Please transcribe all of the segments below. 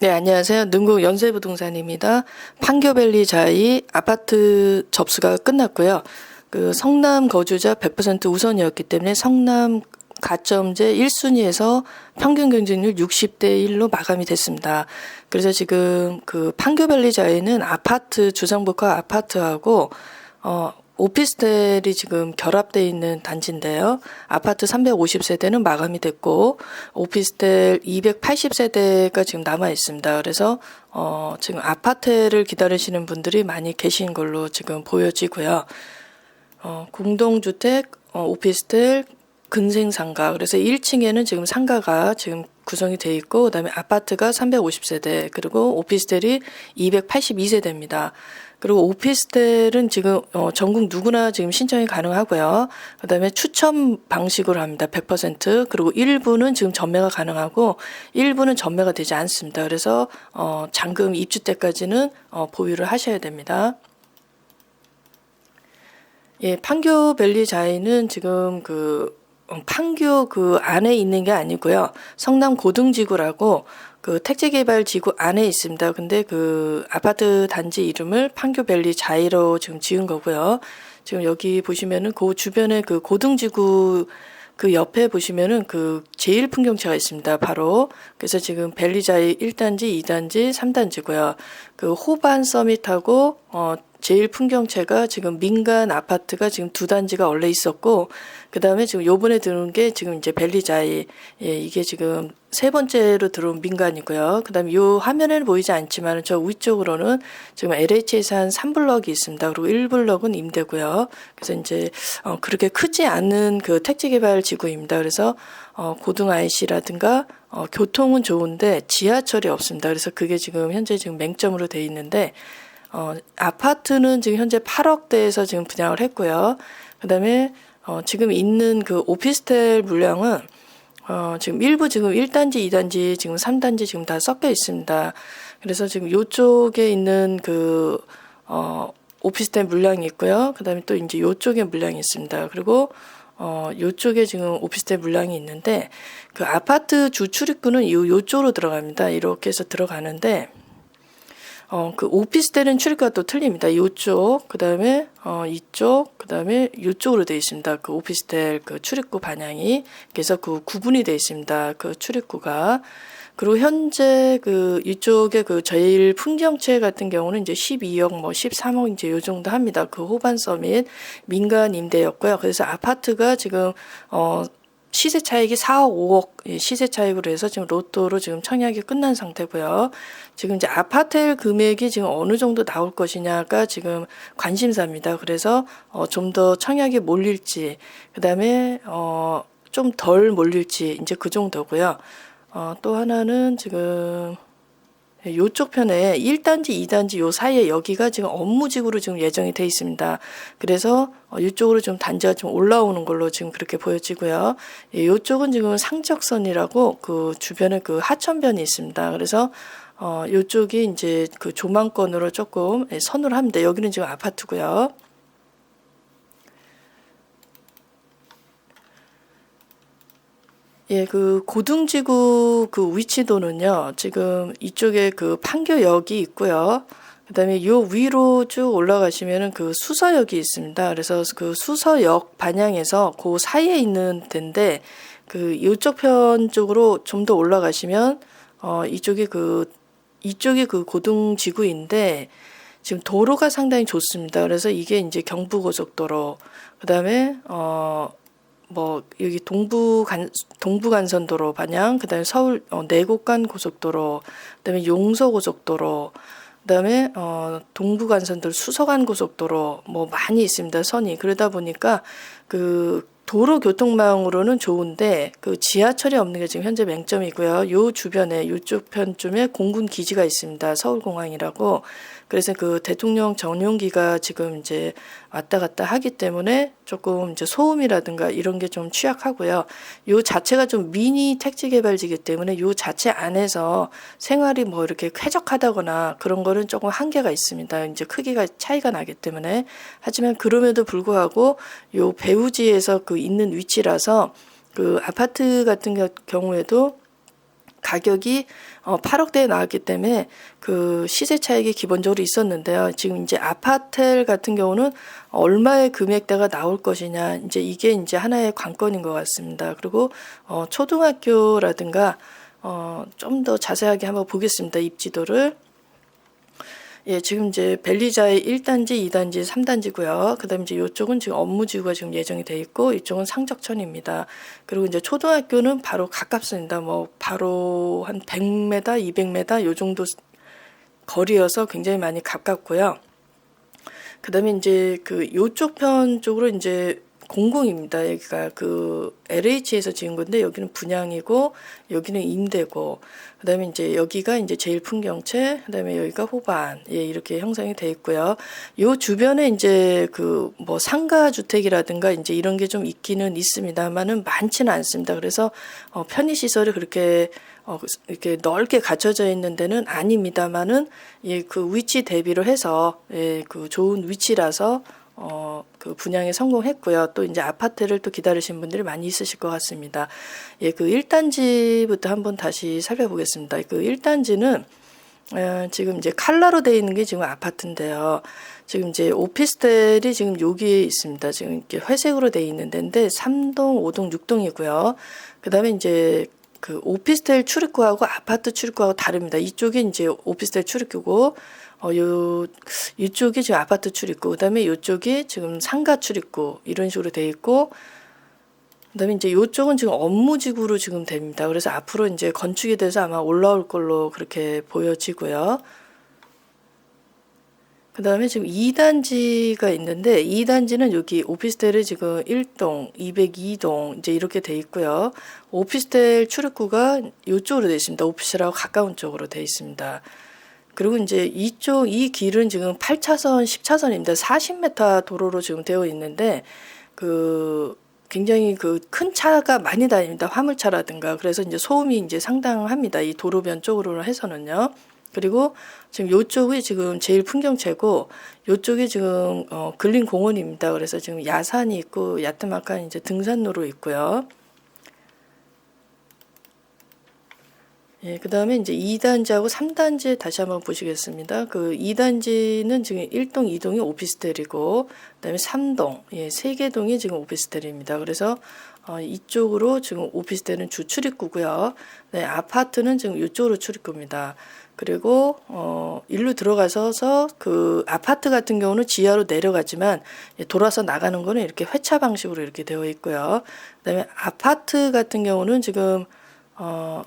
네, 안녕하세요. 능국 연세부동산입니다. 판교밸리 자이 아파트 접수가 끝났고요. 그 성남 거주자 100% 우선이었기 때문에 성남 가점제 1순위에서 평균 경쟁률 60대 1로 마감이 됐습니다. 그래서 지금 그 판교밸리 자이는 아파트 주상복합 아파트하고 어 오피스텔이 지금 결합돼 있는 단지인데요. 아파트 350세대는 마감이 됐고 오피스텔 280세대가 지금 남아 있습니다. 그래서 어 지금 아파트를 기다리시는 분들이 많이 계신 걸로 지금 보여지고요. 어 공동주택, 어 오피스텔, 근생상가. 그래서 1층에는 지금 상가가 지금 구성이 돼 있고 그다음에 아파트가 350세대 그리고 오피스텔이 282세대입니다. 그리고 오피스텔은 지금 어, 전국 누구나 지금 신청이 가능하고요. 그다음에 추첨 방식으로 합니다. 100% 그리고 일부는 지금 전매가 가능하고 일부는 전매가 되지 않습니다. 그래서 어, 잔금 입주 때까지는 어, 보유를 하셔야 됩니다. 예, 판교 밸리 자이는 지금 그 어, 판교 그 안에 있는 게 아니고요. 성남 고등지구라고 그 택지개발지구 안에 있습니다. 근데 그 아파트 단지 이름을 판교밸리 자이로 지금 지은 거고요. 지금 여기 보시면은 그 주변에 그 고등지구 그 옆에 보시면은 그 제일 풍경차가 있습니다. 바로 그래서 지금 벨리자이 1단지, 2단지, 3단지고요. 그 호반 서밋하고 어 제일 풍경채가 지금 민간 아파트가 지금 두 단지가 원래 있었고 그 다음에 지금 요번에 들어온 게 지금 이제 벨리자이 예 이게 지금 세 번째로 들어온 민간이고요. 그 다음에 요 화면에는 보이지 않지만 저 위쪽으로는 지금 LH에서 한 3블럭이 있습니다. 그리고 1블럭은 임대고요. 그래서 이제 어 그렇게 크지 않은 그 택지개발 지구입니다. 그래서 어 고등 IC라든가 어 교통은 좋은데 지하철이 없습니다. 그래서 그게 지금 현재 지금 맹점으로 돼 있는데 어, 아파트는 지금 현재 8억대에서 지금 분양을 했고요. 그 다음에 어, 지금 있는 그 오피스텔 물량은 어, 지금 일부 지금 1단지, 2단지, 지금 3단지 지금 다 섞여 있습니다. 그래서 지금 요쪽에 있는 그, 어, 오피스텔 물량이 있고요. 그 다음에 또 이제 요쪽에 물량이 있습니다. 그리고 어, 요쪽에 지금 오피스텔 물량이 있는데 그 아파트 주 출입구는 요, 요쪽으로 들어갑니다. 이렇게 해서 들어가는데 어, 그 오피스텔은 출입구가 또 틀립니다. 이쪽, 그 다음에, 어, 이쪽, 그 다음에 이쪽으로 되어 있습니다. 그 오피스텔 그 출입구 반향이. 그래서 그 구분이 되어 있습니다. 그 출입구가. 그리고 현재 그 이쪽에 그 제일 풍경채 같은 경우는 이제 12억 뭐 13억 이제 요 정도 합니다. 그 호반 서밋 민간 임대였고요. 그래서 아파트가 지금 어 시세 차익이 4억 5억 예, 시세 차익으로 해서 지금 로또로 지금 청약이 끝난 상태고요. 지금 이제 아파트 금액이 지금 어느 정도 나올 것이냐가 지금 관심사입니다. 그래서 어, 좀 더 청약이 몰릴지 그다음에 어, 좀 덜 몰릴지 이제 그 정도고요. 어, 또 하나는 지금 네, 요쪽 편에 1단지, 2단지 요 사이에 여기가 지금 업무직으로 지금 예정이 돼 있습니다. 그래서 어, 이쪽으로 좀 단지가 좀 올라오는 걸로 지금 그렇게 보여지고요. 예, 요쪽은 지금 상적선이라고 그 주변에 그 하천변이 있습니다. 그래서 어, 요쪽이 이제 그 조망권으로 조금 예, 선을 합니다. 여기는 지금 아파트고요. 예, 그 고등지구 그 위치도는요. 지금 이쪽에 그 판교역이 있고요. 그다음에 요 위로 쭉 올라가시면은 그 수서역이 있습니다. 그래서 그 수서역 반향에서 그 사이에 있는 데인데 그 이쪽 편 쪽으로 좀 더 올라가시면 어 이쪽이 그 이쪽이 그 고등지구인데 지금 도로가 상당히 좋습니다. 그래서 이게 이제 경부고속도로 그다음에 어 뭐 여기 동부 간 동부 간선도로 반향 그다음에 서울 어, 내곡간 고속도로 그다음에 용서 고속도로 그다음에 어 동부 간선도로 수서간 고속도로 뭐 많이 있습니다 선이 그러다 보니까 그 도로 교통망으로는 좋은데 그 지하철이 없는 게 지금 현재 맹점이고요. 요 주변에 요쪽 편쯤에 공군 기지가 있습니다. 서울공항이라고. 그래서 그 대통령 전용기가 지금 이제 왔다 갔다 하기 때문에 조금 이제 소음이라든가 이런 게 좀 취약하고요. 요 자체가 좀 미니 택지 개발지기 때문에 요 자체 안에서 생활이 뭐 이렇게 쾌적하다거나 그런 거는 조금 한계가 있습니다. 이제 크기가 차이가 나기 때문에 하지만 그럼에도 불구하고 요 배우지에서 그 있는 위치라서 그 아파트 같은 경우에도 가격이 어 8억대에 나왔기 때문에 그 시세 차익이 기본적으로 있었는데요. 지금 이제 아파텔 같은 경우는 얼마의 금액대가 나올 것이냐 이제 이게 이제 하나의 관건인 것 같습니다. 그리고 어 초등학교라든가 어좀 더 자세하게 한번 보겠습니다. 입지도를 예, 지금 이제 벨리자의 1단지, 2단지, 3단지고요. 그다음에 이제 이쪽은 지금 업무지구가 지금 예정이 돼 있고 이쪽은 상적천입니다. 그리고 이제 초등학교는 바로 가깝습니다. 뭐 바로 한 100m, 200m 요 정도 거리여서 굉장히 많이 가깝고요. 그다음에 이제 그 요쪽 편 쪽으로 이제 공공입니다. 여기가 그 LH에서 지은 건데 여기는 분양이고 여기는 임대고 그다음에 이제 여기가 이제 제일 풍경채 그다음에 여기가 호반 예 이렇게 형성이 돼 있고요. 요 주변에 이제 그 뭐 상가 주택이라든가 이제 이런 게 좀 있기는 있습니다만은 많지는 않습니다. 그래서 어 편의 시설이 그렇게 어, 이렇게 넓게 갖춰져 있는 데는 아닙니다만은 예, 그 위치 대비로 해서 예, 그 좋은 위치라서 어, 그 분양에 성공했고요. 또 이제 아파트를 또 기다리신 분들이 많이 있으실 것 같습니다. 예, 그 1단지부터 한번 다시 살펴보겠습니다. 그 1단지는 어, 지금 이제 칼라로 되어 있는 게 지금 아파트인데요. 지금 이제 오피스텔이 지금 여기에 있습니다. 지금 이렇게 회색으로 되어 있는 데인데 3동, 5동, 6동이고요. 그 다음에 이제 그 오피스텔 출입구하고 아파트 출입구하고 다릅니다. 이쪽이 이제 오피스텔 출입구고 어, 요, 이쪽이 지금 아파트 출입구, 그 다음에 이쪽이 지금 상가 출입구, 이런 식으로 돼 있고, 그 다음에 이제 이쪽은 지금 업무지구로 지금 됩니다. 그래서 앞으로 이제 건축이 돼서 아마 올라올 걸로 그렇게 보여지고요. 그 다음에 지금 2단지가 있는데, 2단지는 여기 오피스텔이 지금 1동, 202동, 이제 이렇게 돼 있고요. 오피스텔 출입구가 이쪽으로 돼 있습니다. 오피스텔하고 가까운 쪽으로 돼 있습니다. 그리고 이제 이쪽 이 길은 지금 8차선, 10차선입니다. 40m 도로로 지금 되어 있는데 그 굉장히 그 큰 차가 많이 다닙니다. 화물차라든가. 그래서 이제 소음이 이제 상당합니다. 이 도로변 쪽으로 해서는요. 그리고 지금 요쪽이 지금 제일 풍경채고 요쪽이 지금 어 근린 공원입니다. 그래서 지금 야산이 있고 야트막한 이제 등산로로 있고요. 예, 그 다음에 이제 2단지하고 3단지 다시 한번 보시겠습니다. 그 2단지는 지금 1동, 2동이 오피스텔이고, 그 다음에 3동, 예, 3개 동이 지금 오피스텔입니다. 그래서 어, 이쪽으로 지금 오피스텔은 주 출입구고요. 네, 아파트는 지금 이쪽으로 출입구입니다. 그리고 어 일로 들어가서서 그 아파트 같은 경우는 지하로 내려가지만 예, 돌아서 나가는 거는 이렇게 회차 방식으로 이렇게 되어 있고요. 그다음에 아파트 같은 경우는 지금 어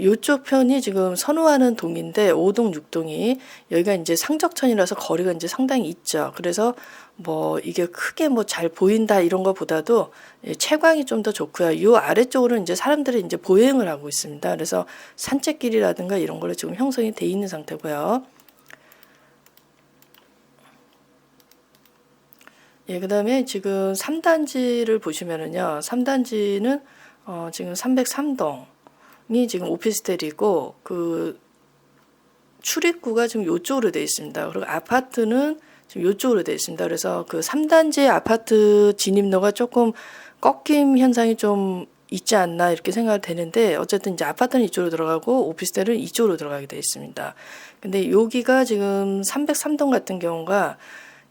요쪽 편이 지금 선호하는 동인데 5동, 6동이 여기가 이제 상적천이라서 거리가 이제 상당히 있죠. 그래서 뭐 이게 크게 뭐 잘 보인다 이런 것보다도 예, 채광이 좀 더 좋고요. 요 아래쪽으로는 이제 사람들이 이제 보행을 하고 있습니다. 그래서 산책길이라든가 이런 걸로 지금 형성이 돼 있는 상태고요. 예, 그 다음에 지금 3단지를 보시면은요. 3단지는 어 지금 303동 이 지금 오피스텔이고 그 출입구가 지금 요쪽으로 되어 있습니다. 그리고 아파트는 지금 요쪽으로 되어 있습니다. 그래서 그 3단지 아파트 진입로가 조금 꺾임 현상이 좀 있지 않나 이렇게 생각이 되는데 어쨌든 이제 아파트는 이쪽으로 들어가고 오피스텔은 이쪽으로 들어가게 되어 있습니다. 근데 여기가 지금 303동 같은 경우가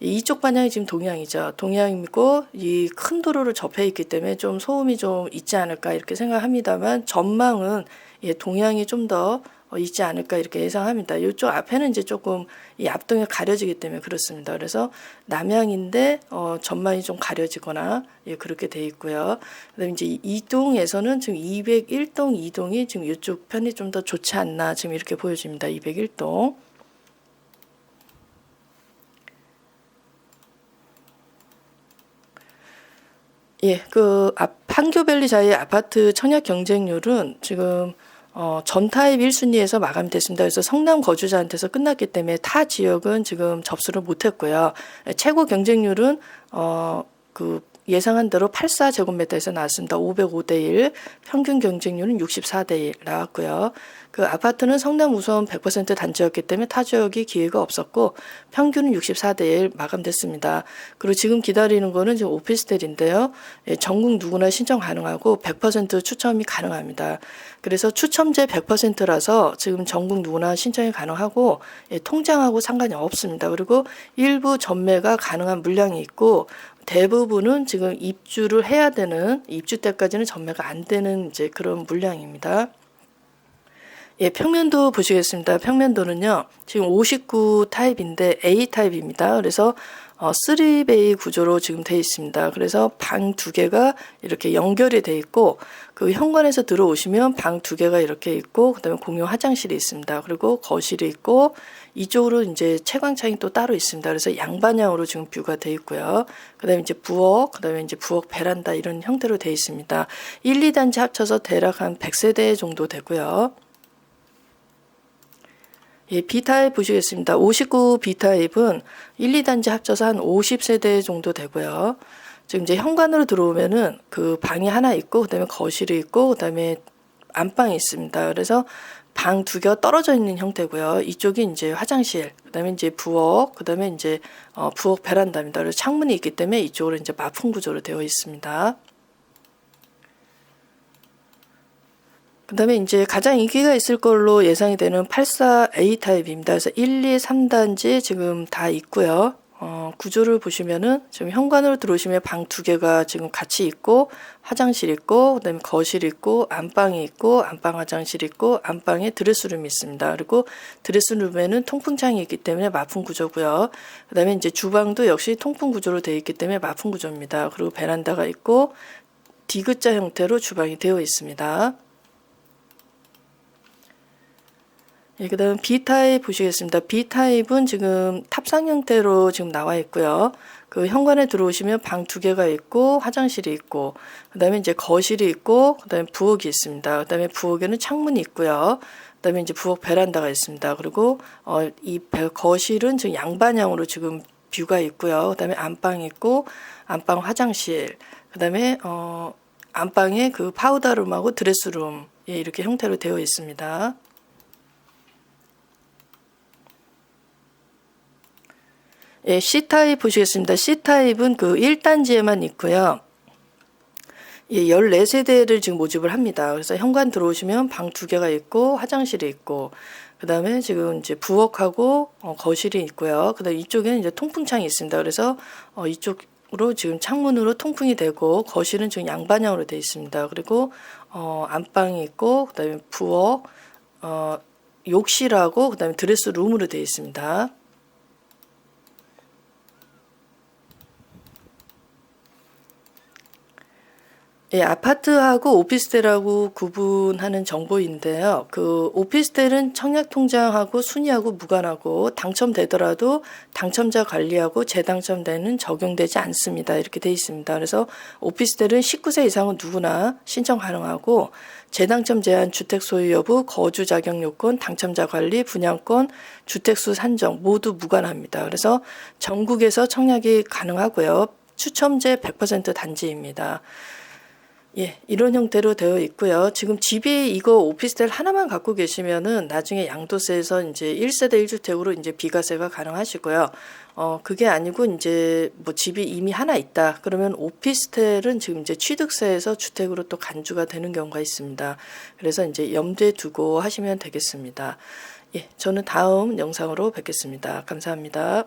이쪽 방향이 지금 동향이죠. 동향이고 이 큰 도로를 접해 있기 때문에 좀 소음이 좀 있지 않을까 이렇게 생각합니다만 전망은 예, 동향이 좀 더 있지 않을까 이렇게 예상합니다. 이쪽 앞에는 이제 조금 이 앞동이 가려지기 때문에 그렇습니다. 그래서 남향인데 어, 전망이 좀 가려지거나 예, 그렇게 돼 있고요. 그다음에 이제 이동에서는 지금 201동, 이동이 지금 이쪽 편이 좀 더 좋지 않나 지금 이렇게 보여집니다. 201동. 예, 그 앞, 판교밸리 자의 아파트 청약 경쟁률은 지금 어, 전 타입 1순위에서 마감됐습니다. 그래서 성남 거주자한테서 끝났기 때문에 타 지역은 지금 접수를 못했고요. 최고 경쟁률은 어, 그 예상한 대로 84제곱미터에서 나왔습니다. 505대 1, 평균 경쟁률은 64대 1 나왔고요. 그 아파트는 성남 우선 100% 단지였기 때문에 타 지역이 기회가 없었고 평균은 64대 1 마감됐습니다. 그리고 지금 기다리는 거는 지금 오피스텔인데요. 예, 전국 누구나 신청 가능하고 100% 추첨이 가능합니다. 그래서 추첨제 100%라서 지금 전국 누구나 신청이 가능하고 예, 통장하고 상관이 없습니다. 그리고 일부 전매가 가능한 물량이 있고 대부분은 지금 입주를 해야 되는 입주 때까지는 전매가 안 되는 이제 그런 물량입니다. 예, 평면도 보시겠습니다. 평면도는요, 지금 59 타입인데 A 타입입니다. 그래서 어, 3베이 구조로 지금 돼 있습니다. 그래서 방 두 개가 이렇게 연결이 돼 있고, 그 현관에서 들어오시면 방 두 개가 이렇게 있고, 그 다음에 공용 화장실이 있습니다. 그리고 거실이 있고, 이쪽으로 이제 채광창이 또 따로 있습니다. 그래서 양방향으로 지금 뷰가 돼 있고요. 그 다음에 이제 부엌, 그 다음에 이제 부엌 베란다 이런 형태로 돼 있습니다. 1, 2단지 합쳐서 대략 한 100세대 정도 되고요. 예, B타입 보시겠습니다. 59 B타입은 1, 2단지 합쳐서 한 50세대 정도 되고요. 지금 이제 현관으로 들어오면은 그 방이 하나 있고, 그 다음에 거실이 있고, 그 다음에 안방이 있습니다. 그래서 방 두 개가 떨어져 있는 형태고요. 이쪽이 이제 화장실, 그 다음에 이제 부엌, 그 다음에 이제 어, 부엌 베란다입니다. 그래서 창문이 있기 때문에 이쪽으로 이제 마품 구조로 되어 있습니다. 그 다음에 이제 가장 인기가 있을 걸로 예상이 되는 84A 타입입니다. 그래서 1, 2, 3단지 지금 다 있고요. 어, 구조를 보시면은 지금 현관으로 들어오시면 방 두 개가 지금 같이 있고 화장실 있고 그다음에 거실 있고 안방이 있고 안방 화장실 있고 안방에 드레스룸이 있습니다. 그리고 드레스룸에는 통풍창이 있기 때문에 마품 구조고요. 그다음에 이제 주방도 역시 통풍 구조로 되어 있기 때문에 마품 구조입니다. 그리고 베란다가 있고 디귿자 형태로 주방이 되어 있습니다. 예, 그 다음 B타입 보시겠습니다. B타입은 지금 탑상 형태로 지금 나와 있고요. 그 현관에 들어오시면 방 두 개가 있고 화장실이 있고 그 다음에 이제 거실이 있고 그 다음에 부엌이 있습니다. 그 다음에 부엌에는 창문이 있고요. 그 다음에 이제 부엌 베란다가 있습니다. 그리고 어, 이 배- 거실은 지금 양반향으로 지금 뷰가 있고요. 그 다음에 안방이 있고 안방 화장실 그 다음에 어, 안방에 그 파우더룸하고 드레스룸 예, 이렇게 형태로 되어 있습니다. 예, C타입 보시겠습니다. C타입은 그 1단지에만 있고요. 예, 14세대를 지금 모집을 합니다. 그래서 현관 들어오시면 방 두 개가 있고 화장실이 있고 그다음에 지금 이제 부엌하고 어, 거실이 있고요. 그다음 에 이쪽에는 이제 통풍창이 있습니다. 그래서 어, 이쪽으로 지금 창문으로 통풍이 되고 거실은 지금 양반향으로 되어 있습니다. 그리고 어, 안방이 있고 그다음에 부엌 어, 욕실하고 그다음에 드레스룸으로 되어 있습니다. 예, 아파트하고 오피스텔하고 구분하는 정보인데요. 그 오피스텔은 청약 통장하고 순위하고 무관하고 당첨되더라도 당첨자 관리하고 재당첨되는 적용되지 않습니다. 이렇게 돼 있습니다. 그래서 오피스텔은 19세 이상은 누구나 신청 가능하고 재당첨 제한 주택 소유 여부, 거주 자격 요건, 당첨자 관리, 분양권, 주택수 산정 모두 무관합니다. 그래서 전국에서 청약이 가능하고요. 추첨제 100% 단지입니다. 예, 이런 형태로 되어 있고요. 지금 집이 이거 오피스텔 하나만 갖고 계시면은 나중에 양도세에서 이제 1세대 1주택으로 이제 비과세가 가능하시고요. 어, 그게 아니고 이제 뭐 집이 이미 하나 있다. 그러면 오피스텔은 지금 이제 취득세에서 주택으로 또 간주가 되는 경우가 있습니다. 그래서 이제 염두에 두고 하시면 되겠습니다. 예, 저는 다음 영상으로 뵙겠습니다. 감사합니다.